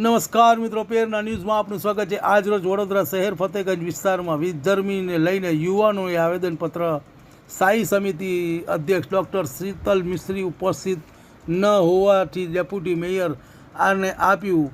નમસ્કાર મિત્રો, પેરના ન્યૂઝમાં આપનું સ્વાગત છે. આજ રોજ વડોદરા શહેર ફતેગંજ વિસ્તારમાં વિધર્મીને લઈને યુવાનોએ આવેદનપત્ર સ્થાયી સમિતિ અધ્યક્ષ ડૉક્ટર શીતલ મિશ્રી ઉપસ્થિત ન હોવાથી ડેપ્યુટી મેયર આને આપ્યું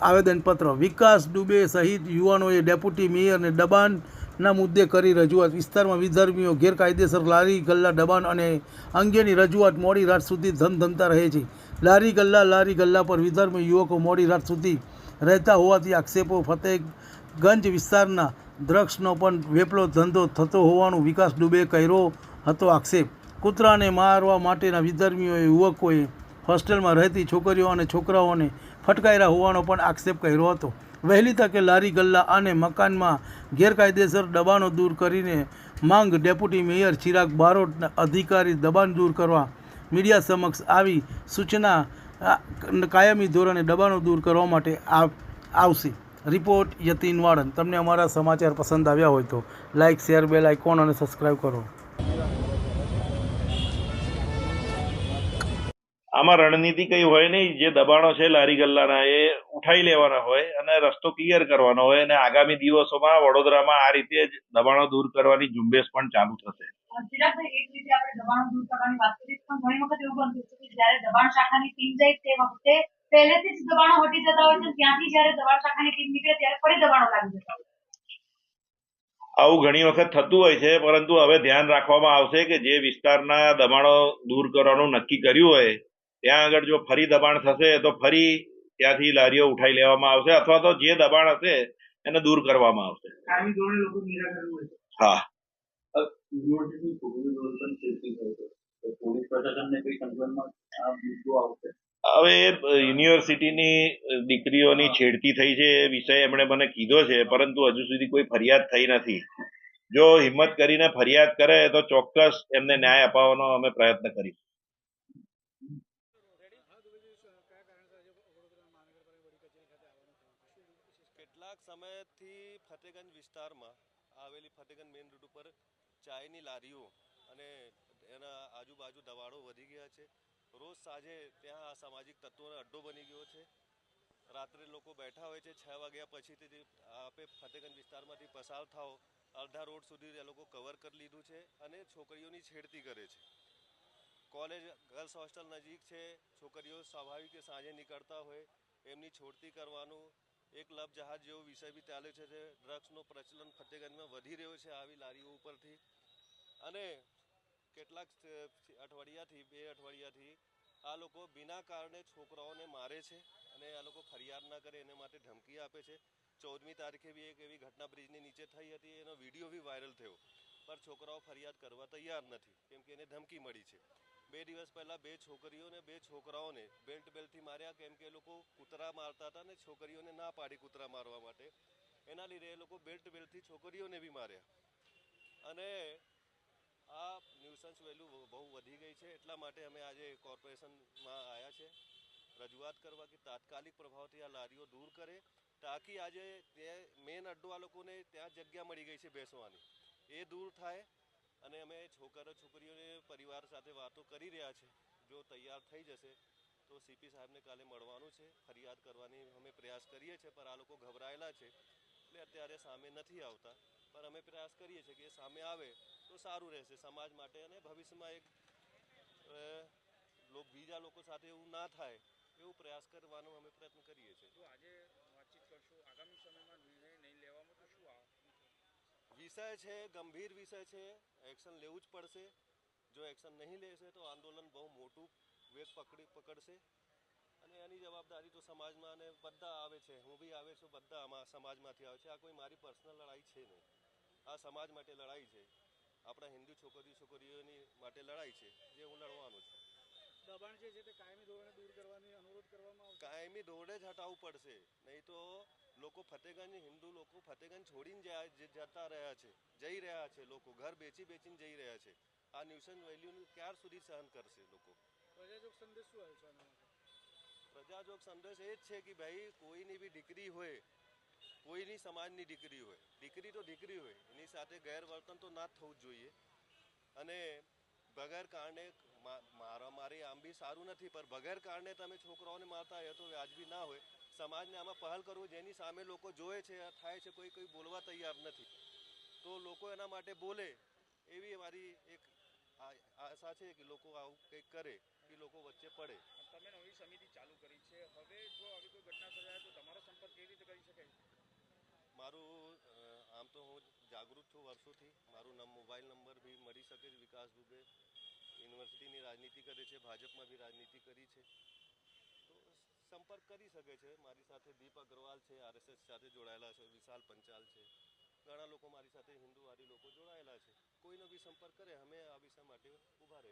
આવેદનપત્ર. વિકાસ દુબે સહિત યુવાનોએ ડેપ્યુટી મેયરને દબાણના મુદ્દે કરી રજૂઆત. વિસ્તારમાં વિધર્મીઓ ગેરકાયદેસર લારી, ગલ્લા દબાણ અને અંગેની રજૂઆત મોડી રાત સુધી ધમધમતા રહે છે. લારી ગલ્લા લારી ગલ્લા પર વિધર્મી યુવકો મોડી રાત સુધી રહેતા હોવાથી આક્ષેપો ફતેહગંજ વિસ્તારના ડ્રગ્સનો પણ વેપલો ધંધો થતો હોવાનું વિકાસ દુબે કર્યો હતો આક્ષેપ. કૂતરાને મારવા માટેના વિધર્મીઓએ, યુવકોએ હોસ્ટેલમાં રહેતી છોકરીઓ અને છોકરાઓને ફટકાર્યા હોવાનો પણ આક્ષેપ કર્યો હતો. વહેલી તકે લારી ગલ્લા અને મકાનમાં ગેરકાયદેસર દબાણો દૂર કરીને માંગ ડેપ્યુટી મેયર ચિરાગ બારોટના અધિકારી દબાણ દૂર કરવા મીડિયા સમક્ષ આવી સૂચના કાયમી ધોરણે દબાણો દૂર કરવા માટે આવશે. રિપોર્ટ યતીન વાળન તમને અમારા સમાચાર પસંદ આવ્યા હોય તો લાઇક શેર, બેલ આઇકોન અને સબસ્ક્રાઈબ કરો. આમાં રણનીતિ કઈ હોય નહીં. જે દબાણો છે લારી ગલ્લાના એ ઉઠાઈ લેવાના હોય અને રસ્તો ક્લિયર કરવાનો હોય અને આગામી દિવસોમાં વડોદરામાં આ રીતે જ દબાણો દૂર કરવાની ઝુંબેશ પણ ચાલુ થશે. ચિરાગભાઈ એક રીતે આપણે દબાણ દૂર કરવાની વાત કરી પણ ઘણી વખત એવું બનતું છે કે જ્યારે દબાણ શાખાની ટીમ જાય તે વખતે પહેલેથી જ દબાણો હટી જતા હોય છે ત્યાંથી જ્યારે દબાણ શાખાની ટીમ નીકળે ત્યારે ફરી દબાણો લાગી જતા હોય આવું ઘણી વખત થતું હોય છે પરંતુ હવે ધ્યાન રાખવામાં આવશે કે જે વિસ્તારના દબાણો દૂર કરવાનું નક્કી કર્યું હોય ત્યાં આગળ જો ફરી દબાણ થશે તો ફરી ત્યાંથી લારીઓ ઉઠાઈ લેવામાં આવશે અથવા તો જે દબાણ હશે એને દૂર કરવામાં આવશે. હા. યુનિવર્સિટી છોકરીઓ રોલ પણ છેડતી થઈ છે તો પોલીસ પ્રશાસનને કઈ કંટ્રોલમાં આ મુદ્દો આવશે હવે યુનિવર્સિટીની દીકરીઓની છેડતી થઈ છે એ વિષય એમણે મને કીધો છે પરંતુ હજુ સુધી કોઈ ફરિયાદ થઈ નથી. જો હિંમત કરીને ફરિયાદ કરે તો ચોક્કસ એમને ન્યાય અપાવવાનો અમે પ્રયત્ન કરીશું. કેટલાક સમયથી ફતેગંજ વિસ્તારમાં આવેલી ફતેગંજ મેઇન રોડ ઉપર ચાયની લારીઓ અને એના આજુબાજુ દવાડો વધી ગયા છે. રોજ સાંજે ત્યાં આ સામાજિક તત્વોનો અડ્ડો બની ગયો છે. રાત્રે લોકો બેઠા હોય છે, છ વાગ્યા પછીથી આપે ફતેગંજ વિસ્તારમાંથી પસાર થાઓ, અડધા રોડ સુધી એ લોકો કવર કરી લીધું છે અને છોકરીઓની છેડતી કરે છે. કોલેજ ગર્લ્સ હોસ્ટેલ નજીક છે, છોકરીઓ સ્વાભાવિક સાંજે નીકળતા હોય, એમની છોડતી કરવાનું એક લબ જહાજ જેવો વિષય બી ચાલે છે ડ્રગ્સનો પ્રચલન ફતેગંજમાં વધી રહ્યો છે, આવી લારીઓ ઉપરથી. અને કેટલાક અઠવાડિયાથી, બે અઠવાડિયાથી આ લોકો બિના કારણે છોકરાઓને મારે છે અને આ લોકો ફરિયાદ ના કરે, એને માટે ધમકી આપે છે. ચૌદમી તારીખે બી એક એવી ઘટના બ્રિજની નીચે થઈ હતી, એનો વીડિયો બી વાયરલ થયો. પણ છોકરાઓ ફરિયાદ કરવા તૈયાર નથી, કેમ કે એને ધમકી મળી છે. બે દિવસ પહેલાં બે છોકરીઓને, બે છોકરાઓને બેલ્ટ બેલ્ટથી માર્યા, કેમ કે એ લોકો કૂતરા મારતા હતા ને છોકરીઓને ના પાડી કૂતરા મારવા માટે. એના લીધે એ લોકો બેલ્ટ બેલ્ટથી છોકરીઓને બી માર્યા. અને આ ન્યુસન્સ વેલ્યુ બહુ વધી ગઈ છે, એટલા માટે અમે આજે કોર્પોરેશનમાં આવ્યા છે. રજૂઆત કરવા કે તાત્કાલિક પ્રભાવથી આ લારીઓ દૂર કરે, તાકી આજે તે મેઇન અડ્ડો આ લોકોને ત્યાં જગ્યા મળી ગઈ છે બેસવાની. એ દૂર થાય અને અમે છોકરા છોકરીઓને પરિવાર સાથે વાતો કરી રહ્યા છે. જો તૈયાર થઈ જશે, તો સીપી સાહેબને કાલે મળવાનું છે. ફરિયાદ કરવાની અમે પ્રયાસ કરીએ છીએ, પણ આ લોકો ગભરાયેલા છે. એટલે અત્યારે સામે નથી આવતા. પણ અમે પ્રયાસ કરીએ છીએ કે એ સામે આવે તો સારું રહેશે. સમાજ માટે અને ભવિષ્યમાં એક બીજા લોકો સાથે એવું ના થાય એવું પ્રયાસ કરવાનો અમે પ્રયત્ન કરીએ છીએ. જો આજે વાતચીત કરશો. આગામી સમયમાં નિર્ણય નહીં લેવામાં તો શું વિષય? છે ગંભીર વિષય છે. એક્શન લેવું જ પડશે. જો એક્શન નહીં લેશે તો આંદોલન બહુ મોટું વેગ પકડી પકડશે. અને એની જવાબદારી તો સમાજમાં અને બધા આવે છે. હું બી આવે છું બધા સમાજમાંથી આવે છે. આ કોઈ મારી પર્સનલ લડાઈ છે નહીં. સમાજ માટે લડાઈ છે. આપણા હિન્દુ છોકરી છોકરીઓની માટે લડાઈ છે જે હું લડવાનો છું. દબાણ જે છે તે કાયમી ધોરણે દૂર કરવાની અનુરોધ કરવામાં આવશે? કાયમી ધોરણે જ હટાવવું પડશે. નહીં તો લોકો ફતેગંજ હિન્દુ લોકો ફતેગંજ છોડીને જાય જતા રહ્યા છે જઈ રહ્યા છે લોકો ઘર બેચી બેચીને જઈ રહ્યા છે. આ ન્યુસન વેલ્યુનું ક્યાર સુધી સહન કરશે લોકો? પ્રજાજોગ સંદેશ શું આવે છે પ્રજાજોગ સંદેશ એ જ છે કે ભાઈ કોઈની બી દીકરી હોય કોઈની સમાજની દીકરી હોય, દીકરી તો દીકરી હોય, એની સાથે ગેરવર્તન તો ના થવું જ જોઈએ. અને વગર કારણે મારા, મારી આમ બી સારું નથી, પણ વગર કારણે તમે છોકરાઓને મારતા હોય તો વ્યાજબી ના હોય. સમાજને આમાં પહેલ કરવું જેની સામે લોકો જોવે છે, થાય છે, કોઈ કોઈ બોલવા તૈયાર નથી. તો લોકો એના માટે બોલે. એવી મારી એક આશા છે કે લોકો આવું કંઈક કરે કે લોકો વચ્ચે પડે. તમે નવી સમિતિ ચાલુ કરી છે. હવે જો આવી કોઈ ઘટના સર્જાય તો તમારો સંપર્ક કેવી રીતે કરી શકાય? મારું આમ તો હું જાગૃત છું વર્ષોથી. મારું નમ મોબાઈલ નંબર બી મળી શકે છે વિકાસ દુબે. યુનિવર્સિટીની રાજનીતિ કરે છે, ભાજપમાં બી રાજનીતિ કરી છે. તો સંપર્ક કરી શકે છે. મારી સાથે દીપ અગ્રવાલ છે, આરએસએસ સાથે જોડાયેલા છે, વિશાલ પંચાલ છે. ઘણા લોકો મારી સાથે હિન્દુવાદી લોકો જોડાયેલા છે. કોઈનો બી સંપર્ક કરે, અમે આ વિષય માટે ઊભા રહીશું